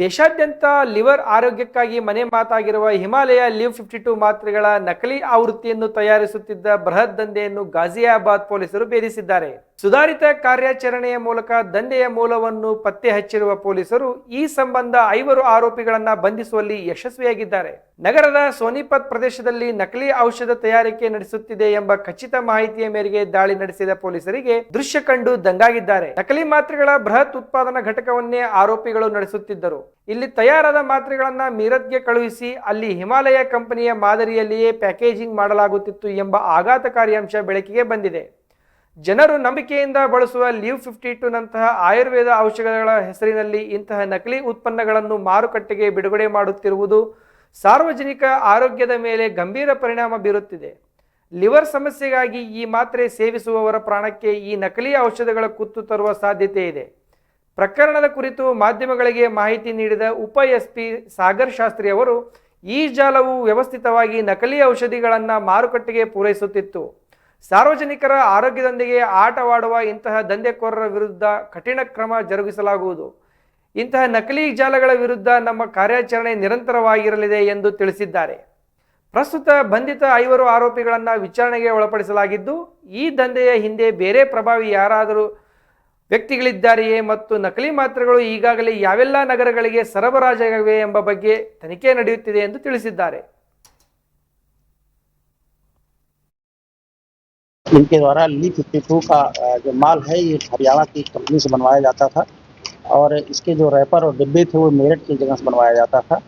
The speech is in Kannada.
ದೇಶಾದ್ಯಂತ ಲಿವರ್ ಆರೋಗ್ಯಕ್ಕಾಗಿ ಮನೆ ಮಾತಾಗಿರುವ ಹಿಮಾಲಯ ಲಿವ್ ಫಿಫ್ಟಿ ಟೂ ಮಾತ್ರೆಗಳ ನಕಲಿ ಆವೃತ್ತಿಯನ್ನು ತಯಾರಿಸುತ್ತಿದ್ದ ಬೃಹತ್ ದಂಧೆಯನ್ನು ಗಾಜಿಯಾಬಾದ್ ಪೊಲೀಸರು ಭೇದಿಸಿದ್ದಾರೆ. ಸುಧಾರಿತ ಕಾರ್ಯಾಚರಣೆಯ ಮೂಲಕ ದಂಧೆಯ ಮೂಲವನ್ನು ಪತ್ತೆ ಹಚ್ಚಿರುವ ಪೊಲೀಸರು ಈ ಸಂಬಂಧ ಐವರು ಆರೋಪಿಗಳನ್ನ ಬಂಧಿಸುವಲ್ಲಿ ಯಶಸ್ವಿಯಾಗಿದ್ದಾರೆ. ನಗರದ ಸೋನಿಪತ್ ಪ್ರದೇಶದಲ್ಲಿ ನಕಲಿ ಔಷಧ ತಯಾರಿಕೆ ನಡೆಸುತ್ತಿದೆ ಎಂಬ ಖಚಿತ ಮಾಹಿತಿಯ ಮೇರೆಗೆ ದಾಳಿ ನಡೆಸಿದ ಪೊಲೀಸರಿಗೆ ದೃಶ್ಯ ಕಂಡು ದಂಗಾಗಿದ್ದಾರೆ. ನಕಲಿ ಮಾತ್ರೆಗಳ ಬೃಹತ್ ಉತ್ಪಾದನಾ ಘಟಕವನ್ನೇ ಆರೋಪಿಗಳು ನಡೆಸುತ್ತಿದ್ದರು. ಇಲ್ಲಿ ತಯಾರಾದ ಮಾತ್ರೆಗಳನ್ನ ಮೀರತ್ಗೆ ಕಳುಹಿಸಿ ಅಲ್ಲಿ ಹಿಮಾಲಯ ಕಂಪನಿಯ ಮಾದರಿಯಲ್ಲಿಯೇ ಪ್ಯಾಕೇಜಿಂಗ್ ಮಾಡಲಾಗುತ್ತಿತ್ತು ಎಂಬ ಆಘಾತಕಾರಿ ಅಂಶ ಬೆಳಕಿಗೆ ಬಂದಿದೆ. ಜನರು ನಂಬಿಕೆಯಿಂದ ಬಳಸುವ ಲೀವ್ ಫಿಫ್ಟಿ ಟು ನಂತಹ ಆಯುರ್ವೇದ ಔಷಧಗಳ ಹೆಸರಿನಲ್ಲಿ ಇಂತಹ ನಕಲಿ ಉತ್ಪನ್ನಗಳನ್ನು ಮಾರುಕಟ್ಟೆಗೆ ಬಿಡುಗಡೆ ಮಾಡುತ್ತಿರುವುದು ಸಾರ್ವಜನಿಕ ಆರೋಗ್ಯದ ಮೇಲೆ ಗಂಭೀರ ಪರಿಣಾಮ ಬೀರುತ್ತಿದೆ. ಲಿವರ್ ಸಮಸ್ಯೆಗಾಗಿ ಈ ಮಾತ್ರೆ ಸೇವಿಸುವವರ ಪ್ರಾಣಕ್ಕೆ ಈ ನಕಲಿ ಔಷಧಗಳ ಕುತ್ತು ತರುವ ಸಾಧ್ಯತೆ ಇದೆ. ಪ್ರಕರಣದ ಕುರಿತು ಮಾಧ್ಯಮಗಳಿಗೆ ಮಾಹಿತಿ ನೀಡಿದ ಉಪ ಎಸ್ ಪಿ ಸಾಗರ್ ಶಾಸ್ತ್ರಿ ಅವರು, ಈ ಜಾಲವು ವ್ಯವಸ್ಥಿತವಾಗಿ ನಕಲಿ ಔಷಧಿಗಳನ್ನು ಮಾರುಕಟ್ಟೆಗೆ ಪೂರೈಸುತ್ತಿತ್ತು. ಸಾರ್ವಜನಿಕರ ಆರೋಗ್ಯದೊಂದಿಗೆ ಆಟವಾಡುವ ಇಂತಹ ದಂಧೆಕೋರರ ವಿರುದ್ಧ ಕಠಿಣ ಕ್ರಮ ಜರುಗಿಸಲಾಗುವುದು. ಇಂತಹ ನಕಲಿ ಜಾಲಗಳ ವಿರುದ್ಧ ನಮ್ಮ ಕಾರ್ಯಾಚರಣೆ ನಿರಂತರವಾಗಿರಲಿದೆ ಎಂದು ತಿಳಿಸಿದ್ದಾರೆ. ಪ್ರಸ್ತುತ ಬಂಧಿತ ಐವರು ಆರೋಪಿಗಳನ್ನು ವಿಚಾರಣೆಗೆ ಒಳಪಡಿಸಲಾಗಿದ್ದು, ಈ ದಂಧೆಯ ಹಿಂದೆ ಬೇರೆ ಪ್ರಭಾವಿ ಯಾರಾದರೂ ವ್ಯಕ್ತಿಗಳಿದ್ದಾರೆಯೇ ಮತ್ತು ನಕಲಿ ಮಾತ್ರೆಗಳು ಈಗಾಗಲೇ ಯಾವೆಲ್ಲ ನಗರಗಳಿಗೆ ಸರಬರಾಜಾಗಿವೆ ಎಂಬ ಬಗ್ಗೆ ತನಿಖೆ ನಡೆಯುತ್ತಿದೆ ಎಂದು ತಿಳಿಸಿದ್ದಾರೆ. इनके द्वारा ली फिफ्टी टू का जो माल है, ये हरियाणा की कंपनी से बनवाया जाता था। और इसके जो रैपर और डिब्बे थे, वो मेरठ की जगह से बनवाया जाता था।